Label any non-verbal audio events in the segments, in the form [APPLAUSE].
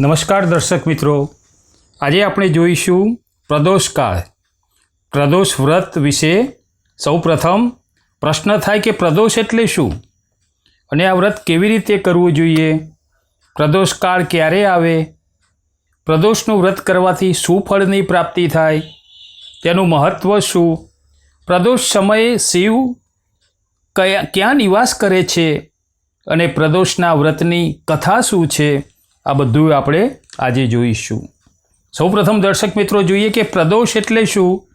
નમસ્કાર દર્શક મિત્રો. આજે આપણે જોઈશું પ્રદોષ કાળ. પ્રદોષ વ્રત વિશે સૌપ્રથમ પ્રશ્ન થાય કે પ્રદોષ એટલે શું? અને આ વ્રત કેવી રીતે કરવું જોઈએ? પ્રદોષકાળ ક્યારે આવે? પ્રદોષનું વ્રત કરવાથી શું ફળની પ્રાપ્તિ થાય? તેનું મહત્ત્વ શું? પ્રદોષ સમયે શિવ કયા, ક્યાં નિવાસ કરે છે? અને પ્રદોષના વ્રતની કથા શું છે? આ બધું આપણે આજે જોઈશું. સૌપ્રથમ દર્શક મિત્રો જોઈએ કે પ્રદોષ એટલે શું?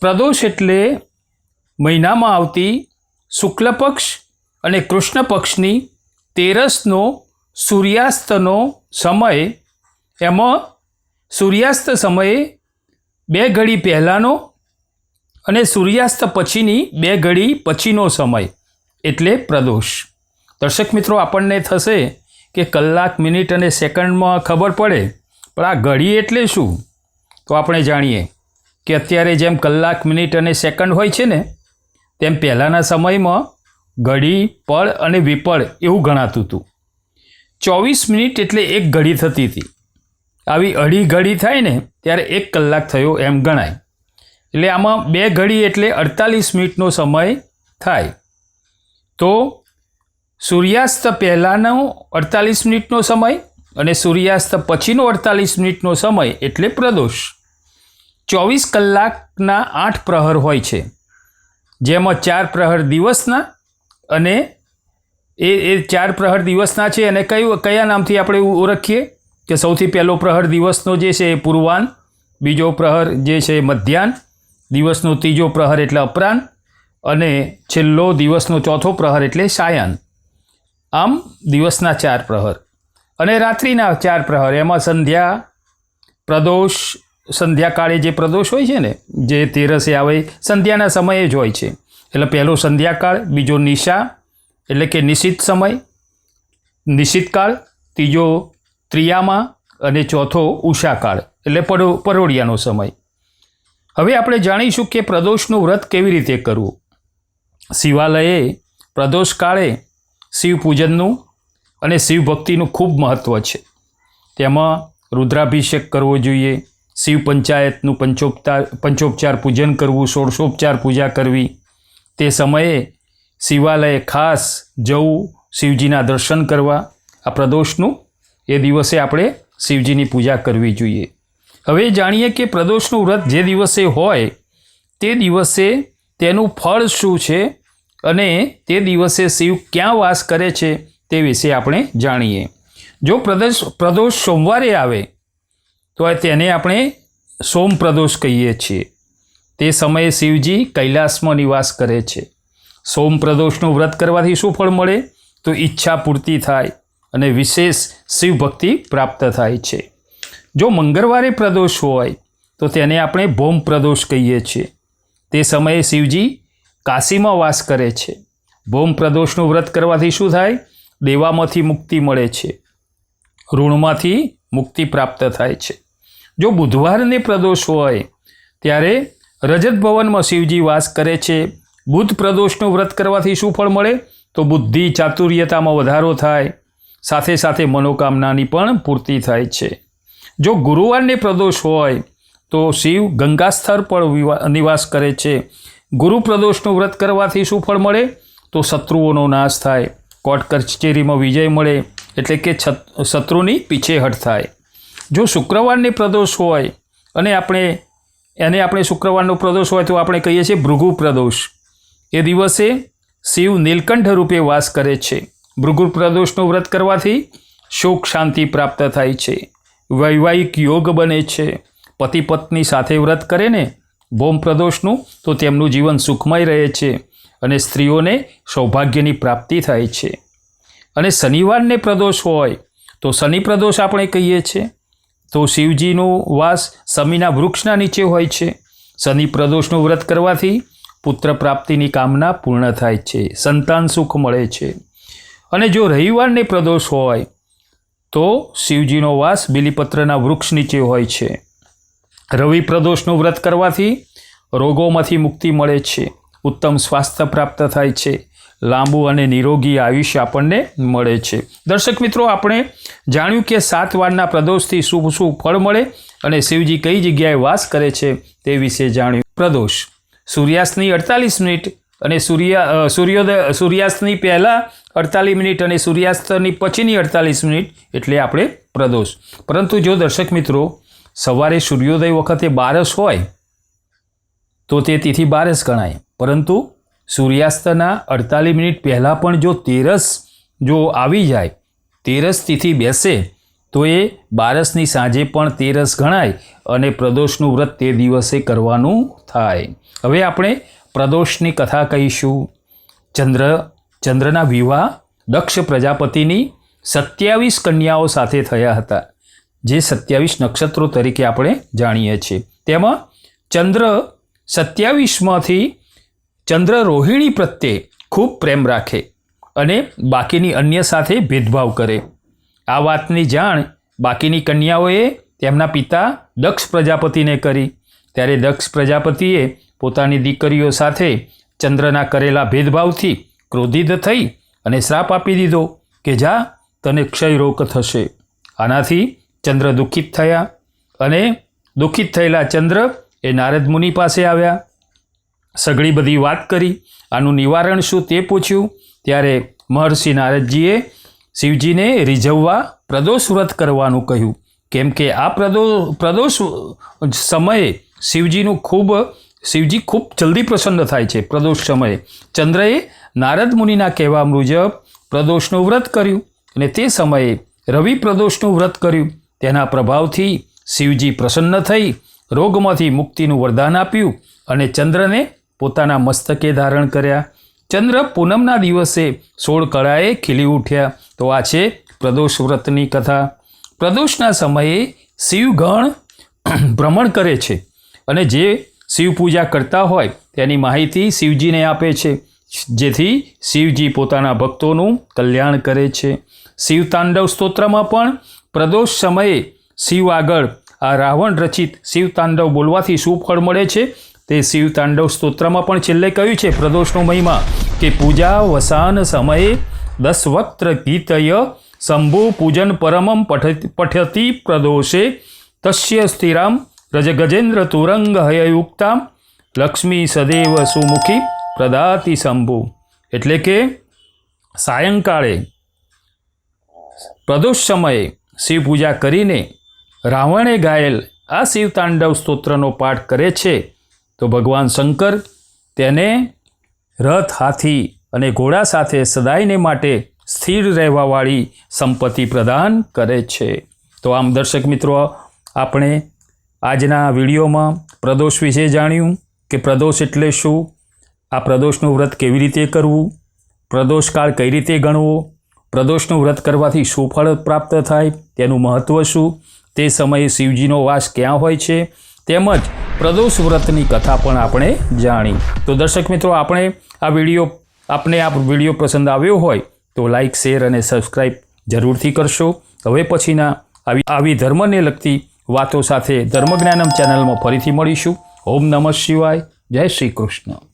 પ્રદોષ એટલે મહિનામાં આવતી શુક્લ પક્ષ અને કૃષ્ણ પક્ષની તેરસનો સૂર્યાસ્તનો સમય. એમાં સૂર્યાસ્ત સમયે બે ઘડી પહેલાંનો અને સૂર્યાસ્ત પછીની બે ઘડી પછીનો સમય. એટલે પ્રદોષ. દર્શક મિત્રો, આપણને થશે કે કલાક, મિનિટ અને સેકન્ડમાં ખબર પડે. પણ આ ઘડી એટલે શું? તો આપણે જાણીએ કે અત્યારે જેમ કલાક, મિનિટ અને સેકન્ડ હોય છે ને, તેમ પહેલાંના સમયમાં ઘડી, પળ અને વિપળ એવું ગણાતું હતું. ચોવીસ મિનિટ એટલે એક ઘડી થતી હતી. આવી અઢી ઘડી થાય ને, ત્યારે એક કલાક થયો એમ ગણાય. એટલે આમાં બે ઘડી એટલે અડતાલીસ મિનિટનો સમય થાય. તો સૂર્યાસ્ત પહેલાંનો અડતાલીસ મિનિટનો સમય અને સૂર્યાસ્ત પછીનો અડતાલીસ મિનિટનો સમય એટલે પ્રદોષ. ચોવીસ કલાકના આઠ પ્રહર હોય છે. જેમાં ચાર પ્રહર દિવસના અને એ એ ચાર પ્રહર દિવસના છે અને કયું, કયા નામથી આપણે ઓળખીએ? કે સૌથી પહેલો પ્રહર દિવસનો જે છે એ પૂર્વાન બીજો પ્રહર જે છે મધ્યાહન, દિવસનો ત્રીજો પ્રહર એટલે અપરાન અને છેલ્લો દિવસનો ચોથો પ્રહર એટલે સાયાહ્ન. આમ દિવસના ચાર પ્રહર. અને રાત્રિના ચાર પ્રહર. એમાં સંધ્યા, પ્રદોષ, સંધ્યાકાળે જે પ્રદોષ હોય છે ને, જે તેરસે આવે સંધ્યાના સમયે જ હોય છે. એટલે પહેલો સંધ્યાકાળ, બીજો નિશા, એટલે કે નિશિત સમય નિશિતકાળ ત્રીજો ત્રિયામાં, અને ચોથો ઉષાકાળ, એટલે પરો, પરોળિયાનો સમય. હવે આપણે જાણીશું કે પ્રદોષનું વ્રત કેવી રીતે કરવું. શિવાલયે પ્રદોષ કાળે શિવ પૂજનનું અને શિવ ભક્તિનું ખૂબ મહત્ત્વ છે. તેમાં રુદ્રાભિષેક કરવો જોઈએ, શિવ પંચાયતનું પંચોપચાર પંચોપચાર પૂજન કરવું, ષોડશોપચાર પૂજા કરવી. તે સમયે શિવાલયે ખાસ જવું, શિવજીના દર્શન કરવા. આ પ્રદોષનું એ દિવસે આપણે શિવજીની પૂજા કરવી જોઈએ. હવે જાણીએ કે પ્રદોષનું વ્રત જે દિવસે હોય તે દિવસે તેનું ફળ શું છે? અને તે દિવસે શિવ ક્યાં વાસ કરે છે તે વિશે આપણે જાણીએ. જો પ્રદોષ પ્રદોષ સોમવારે આવે, તો તેને આપણે સોમ પ્રદોષ કહીએ છીએ. તે સમયે શિવજી કૈલાસમાં નિવાસ કરે છે. સોમ પ્રદોષનું વ્રત કરવાથી શું ફળ મળે? તો ઈચ્છા પૂર્તિ થાય અને વિશેષ શિવ ભક્તિ પ્રાપ્ત થાય છે. જો મંગળવારે પ્રદોષ હોય, તો તેને આપણે ભોમ પ્રદોષ કહીએ છીએ. તે સમયે શિવજી કાશીમાં વાસ કરે છે. ભૌમ પ્રદોષનું વ્રત કરવાથી શું થાય? દેવામાંથી મુક્તિ મળે છે. ઋણમાંથી મુક્તિ પ્રાપ્ત થાય છે. જો બુધવારને પ્રદોષ હોય, ત્યારે રજત ભવનમાં શિવજી વાસ કરે છે. બુધ પ્રદોષનું વ્રત કરવાથી શું ફળ મળે? તો બુદ્ધિ ચાતુર્યતામાં વધારો થાય. સાથે સાથે મનોકામનાની પણ પૂર્તિ થાય છે. જો ગુરુવારને પ્રદોષ હોય, તો શિવ ગંગાસ્થળ પર નિવાસ કરે છે. ગુરુ પ્રદોષનું વ્રત કરવાથી શું ફળ મળે? તો શત્રુઓનો નાશ થાય. કોર્ટ કચેરીમાં વિજય મળે એટલે કે શત્રુની પીછેહટ થાય. જો શુક્રવારને પ્રદોષ હોય અને આપણે, એને આપણે શુક્રવારનો પ્રદોષ હોય તો આપણે કહીએ છીએ ભૃગુ પ્રદોષ એ દિવસે શિવ નીલકંઠ રૂપે વાસ કરે છે. ભૃગુ પ્રદોષનું વ્રત કરવાથી સુખ શાંતિ પ્રાપ્ત થાય છે. વૈવાહિક યોગ બને છે. પતિ પત્ની સાથે વ્રત કરે ને ભૌમ પ્રદોષનું તો તેમનું જીવન સુખમય રહે છે અને સ્ત્રીઓને સૌભાગ્યની પ્રાપ્તિ થાય છે. અને શનિવારને પ્રદોષ હોય તો શનિ પ્રદોષ આપણે કહીએ છીએ. તો શિવજીનો વાસ શમીના વૃક્ષના નીચે હોય છે. શનિ પ્રદોષનું વ્રત કરવાથી પુત્ર પ્રાપ્તિની કામના પૂર્ણ થાય છે. સંતાન સુખ મળે છે. અને જો રવિવારને પ્રદોષ હોય તો શિવજીનો વાસ બિલીપત્રના વૃક્ષ નીચે હોય છે. રવિ પ્રદોષનું વ્રત કરવાથી રોગોમાંથી મુક્તિ મળે છે. ઉત્તમ સ્વાસ્થ્ય પ્રાપ્ત થાય છે. લાંબુ અને નિરોગી આયુષ્ય આપણને મળે છે. દર્શક મિત્રો, આપણે જાણ્યું કે સાત વારના પ્રદોષથી શું શું ફળ મળે અને શિવજી કઈ જગ્યાએ વાસ કરે છે તે વિશે જાણ્યું. પ્રદોષ. સૂર્યાસ્તની અડતાલીસ મિનિટ અને સૂર્ય સૂર્યોદય, સૂર્યાસ્તની પહેલાં અડતાલીસ મિનિટ અને સૂર્યાસ્તની પછીની અડતાલીસ મિનિટ એટલે આપણે પ્રદોષ. પરંતુ જો દર્શક મિત્રો સવારે સૂર્યોદય વખતે બારસ હોય, તો તે તિથિ બારસ ગણાય. પરંતુ સૂર્યાસ્તના અડતાલીસ મિનિટ પહેલાં પણ જો તેરસ જો આવી જાય, તેરસ તિથિ બેસે, તો એ બારસની સાંજે પણ તેરસ ગણાય અને પ્રદોષનું વ્રત તે દિવસે કરવાનું થાય. હવે આપણે પ્રદોષની કથા કહીશું. ચંદ્ર, ચંદ્રના વિવાહ દક્ષ પ્રજાપતિની સત્યાવીસ કન્યાઓ સાથે થયા હતા. જે સત્યાવીસ નક્ષત્રો તરીકે આપણે જાણીએ છીએ. તેમાં ચંદ્ર સત્યાવીસમાંથી ચંદ્ર રોહિણી પ્રત્યે ખૂબ પ્રેમ રાખે અને બાકીની અન્ય સાથે ભેદભાવ કરે. આ વાતની જાણ બાકીની કન્યાઓએ તેમના પિતા દક્ષ પ્રજાપતિને કરી. ત્યારે દક્ષ પ્રજાપતિએ પોતાની દીકરીઓ સાથે ચંદ્રના કરેલા ભેદભાવથી ક્રોધિત થઈ અને શ્રાપ આપી દીધો કે જા, તને ક્ષય રોગ થશે. આનાથી ચંદ્ર દુઃખિત થયા અને દુઃખિત થયેલા ચંદ્ર એ નારદ મુનિ પાસે આવ્યા. સઘળી બધી વાત કરી. આનું નિવારણ શું તે પૂછ્યું. ત્યારે મહર્ષિ નારદજીએ શિવજીને રીઝવવા પ્રદોષ વ્રત કરવાનું કહ્યું. કેમ કે આ પ્રદો, પ્રદોષ સમયે શિવજીનું ખૂબ, શિવજી ખૂબ જલ્દી પ્રસન્ન થાય છે પ્રદોષ સમયે. ચંદ્રએ નારદ મુનિના કહેવા મુજબ પ્રદોષનું વ્રત કર્યું અને તે સમયે રવિ પ્રદોષનું વ્રત કર્યું. તેના પ્રભાવથી શિવજી પ્રસન્ન થઈ, રોગમાંથી મુક્તિનું વરદાન આપ્યું અને ચંદ્રને પોતાના મસ્તકે ધારણ કર્યા. ચંદ્ર પૂનમના દિવસે સોળ કળાએ ખીલી ઉઠ્યા. તો આ છે પ્રદોષ વ્રતની કથા. પ્રદોષના સમયે શિવગણ [CLEARS THROAT] ભ્રમણ કરે છે અને જે શિવ પૂજા કરતા હોય તેની માહિતી શિવજીને આપે છે. જેથી શિવજી પોતાના ભક્તોનું કલ્યાણ કરે છે. શિવ તાંડવ સ્તોત્રમાં પણ પ્રદોષ સમયે શિવ આગળ આ રાવણ રચિત શિવ તાંડવ બોલવાથી શું ફળ મળે છે. તે શિવ તાંડવ સ્તોત્રમાં પણ છેલ્લે કહ્યું છે પ્રદોષનો મહિમા કે પૂજા વસાન સમયે દસ ગીતય શંભુ પૂજન પરમમ પઠતી પ્રદોષે તસ્ય સ્થિરામ રજગજેન્દ્ર તુરંગ હયયુક્તામ લક્ષ્મી સદૈવ સુમુખી પ્રદાતિ શંભુ. એટલે કે સાયંકાળે પ્રદોષ સમયે શિવ પૂજા કરીને રાવણે ગાયેલ આ શિવ તાંડવ સ્તોત્રનો પાઠ કરે છે, તો ભગવાન શંકર તેને રથ હાથી અને ઘોડા સાથે સદાયને માટે સ્થિર રહેવાવાળી સંપત્તિ પ્રદાન કરે છે. તો આમ દર્શક મિત્રો, આપણે આજના વિડીયોમાં પ્રદોષ વિશે જાણ્યું કે પ્રદોષ એટલે શું? આ પ્રદોષનું વ્રત કેવી રીતે કરવું? પ્રદોષકાળ કઈ રીતે ગણવો? પ્રદોષનું વ્રત કરવાથી શું ફળ પ્રાપ્ત થાય, તેનું મહત્ત્વ શું, તે સમયે શિવજીનો વાસ ક્યાં હોય છે, તેમજ પ્રદોષ વ્રતની કથા પણ આપણે જાણી. તો દર્શક મિત્રો, આપણે આ વીડિયો, આપને આ વીડિયો પસંદ આવ્યો હોય, તો લાઇક શેર અને સબસ્ક્રાઈબ જરૂરથી કરશો. હવે પછીના આવી આવી ધર્મને લગતી વાતો સાથે ધર્મજ્ઞાનમ ચેનલમાં ફરીથી મળીશું. ઓમ નમઃ શિવાય. જય શ્રી કૃષ્ણ.